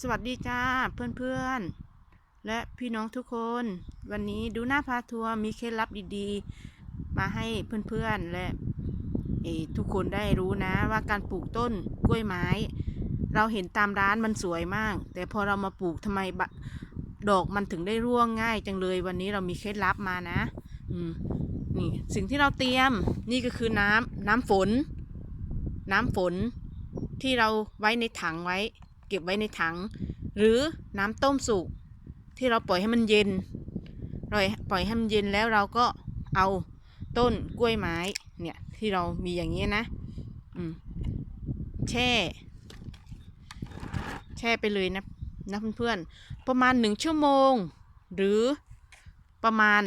สวัสดีจ้าเพื่อนๆ และพี่น้องทุกคน วันนี้ดูหน้าพาทัวร์มีเคล็ดลับดีๆ มาให้เพื่อนๆ และทุกคนได้รู้นะว่าการปลูกต้นกล้วยไม้ เราเห็นตามร้านมันสวยมาก แต่พอเรามาปลูกทำไมดอกมันถึงได้ร่วงง่ายจังเลย วันนี้เรามีเคล็ดลับมานะนี่สิ่งที่เราเตรียมนี่ก็คือน้ำน้ำฝน น้ำฝนที่เราไว้ในถังไว้ เก็บไว้ในถัง หรือน้ำต้มสุกที่เราปล่อยให้มันเย็นปล่อยปล่อยให้มันเย็นแล้วเราก็เอาต้นกล้วยไม้เนี่ยที่เรามีอย่างนี้นะแช่ แช่ไปเลยนะนะเพื่อนๆประมาณหนึ่งชั่วโมง หรือประมาณ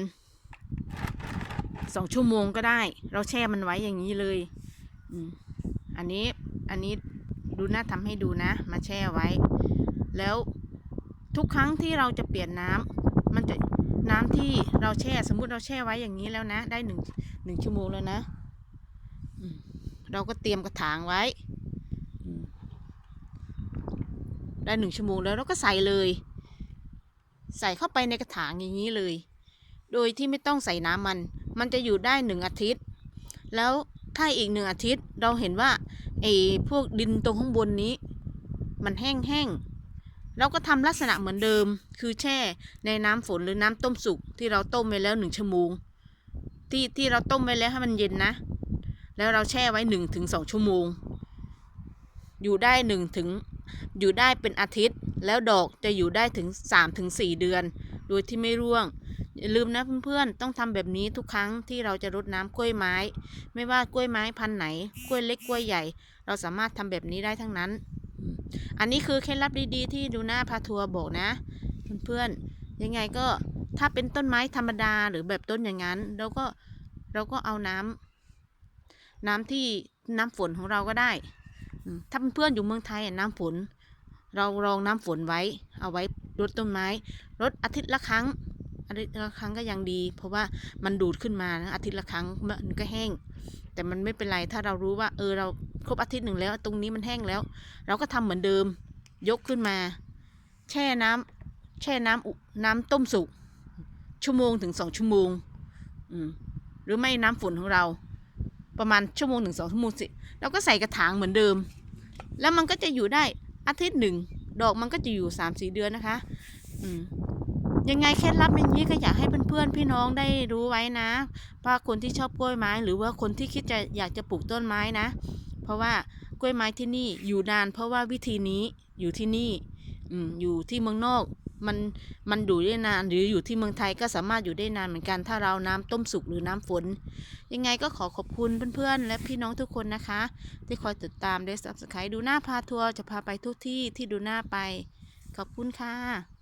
สองชั่วโมงก็ได้ เราแช่มันไว้อย่างนี้เลยอันนี้อันนี้ ดูน่าทำให้ดูนะ มาแช่ไว้ แล้วทุกครั้งที่เราจะเปลี่ยนน้ำมันจะน้ำที่เราแช่สมมุติเราแช่ไว้อย่างนี้แล้วนะ ได้หนึ่งหนึ่งชั่วโมงแล้วนะเราก็เตรียมกระถางไว้ ได้หนึ่งชั่วโมงแล้วเราก็ใส่เลย ใส่เข้าไปในกระถางอย่างนี้เลย โดยที่ไม่ต้องใส่น้ำมัน มันจะอยู่ได้หนึ่งอาทิตย์ แล้ว ถ้าอีกหนึ่งอาทิตย์เราเห็นว่าไอ้พวกดินตรงข้างบนนี้ มันแห้งๆเราก็ทำลักษณะเหมือนเดิม คือแช่ในน้ำฝนหรือน้ำต้มสุกที่เราต้มไว้แล้วหนึ่งชั่วโมงที่ที่เราต้มไว้แล้วให้มันเย็นนะ แล้วเราแช่ไว้หนึ่งถึงสองชั่วโมง อยู่ได้หนึ่งถึง อยู่ได้เป็นอาทิตย์ แล้วดอกจะอยู่ได้ถึงสามถึงสี่เดือน โดยที่ไม่ร่วง อย่าลืมนะเพื่อนๆ ต้องทำแบบนี้ทุกครั้งที่เราจะรดน้ำกล้วยไม้ ไม่ว่ากล้วยไม้พันไหน กล้วยเล็กกล้วยใหญ่ เราสามารถทำแบบนี้ได้ทั้งนั้น อันนี้คือเคล็ดลับดีๆ ที่ดูหน้าพาทัวร์บอกนะ เพื่อนๆ ยังไงก็ถ้าเป็นต้นไม้ธรรมดาหรือแบบต้นอย่างนั้นเราก็เราก็เอาน้ำน้ำที่น้ำฝนของเราก็ได้ ถ้าเพื่อนอยู่เมืองไทยน้ำฝน เรารองน้ำฝนไว้ เอาไว้รดต้นไม้รดอาทิตย์ละครั้งอาทิตย์ละครั้งก็ยังดี เพราะว่ามันดูดขึ้นมานะอาทิตย์ละครั้งมันก็แห้ง แต่มันไม่เป็นไรถ้าเรารู้ว่า เออเราครบอาทิตย์หนึ่งแล้ว ตรงนี้มันแห้งแล้ว เราก็ทำเหมือนเดิม ยกขึ้นมา แช่น้ำแช่น้ำอุน้ำต้มสุกชั่วโมงถึงสองชั่วโมง อืมหรือไม่น้ำฝนของเรา ประมาณชั่วโมงถึงสองชั่วโมงสิเราก็ใส่กระถางเหมือนเดิม แล้วมันก็จะอยู่ได้อาทิตย์หนึ่งดอกมันก็จะอยู่สามสี่เดือนนะคะ อืมยังไงเคล็ดลับอย่างนี้ก็อยากให้เพื่อนๆพี่น้องได้รู้ไว้นะว่าคนที่ชอบกล้วยไม้ หรือว่าคนที่คิดจะอยากจะปลูกต้นไม้นะ เพราะว่ากล้วยไม้ที่นี่อยู่นาน เพราะว่าวิธีนี้อยู่ที่นี่ อืมอยู่ที่เมืองนอก มันมันอยู่ได้นานหรืออยู่ที่เมืองไทยก็สามารถอยู่ได้นานเหมือนกันถ้าเราน้ำต้มสุกหรือน้ำฝน ยังไงก็ขอขอบคุณเพื่อนๆ และพี่น้องทุกคนนะคะ ที่คอยติดตามได้สับสไครดูหน้าพาทัวร์จะพาไปทุกที่ที่ดูหน้าไป ขอบคุณค่ะ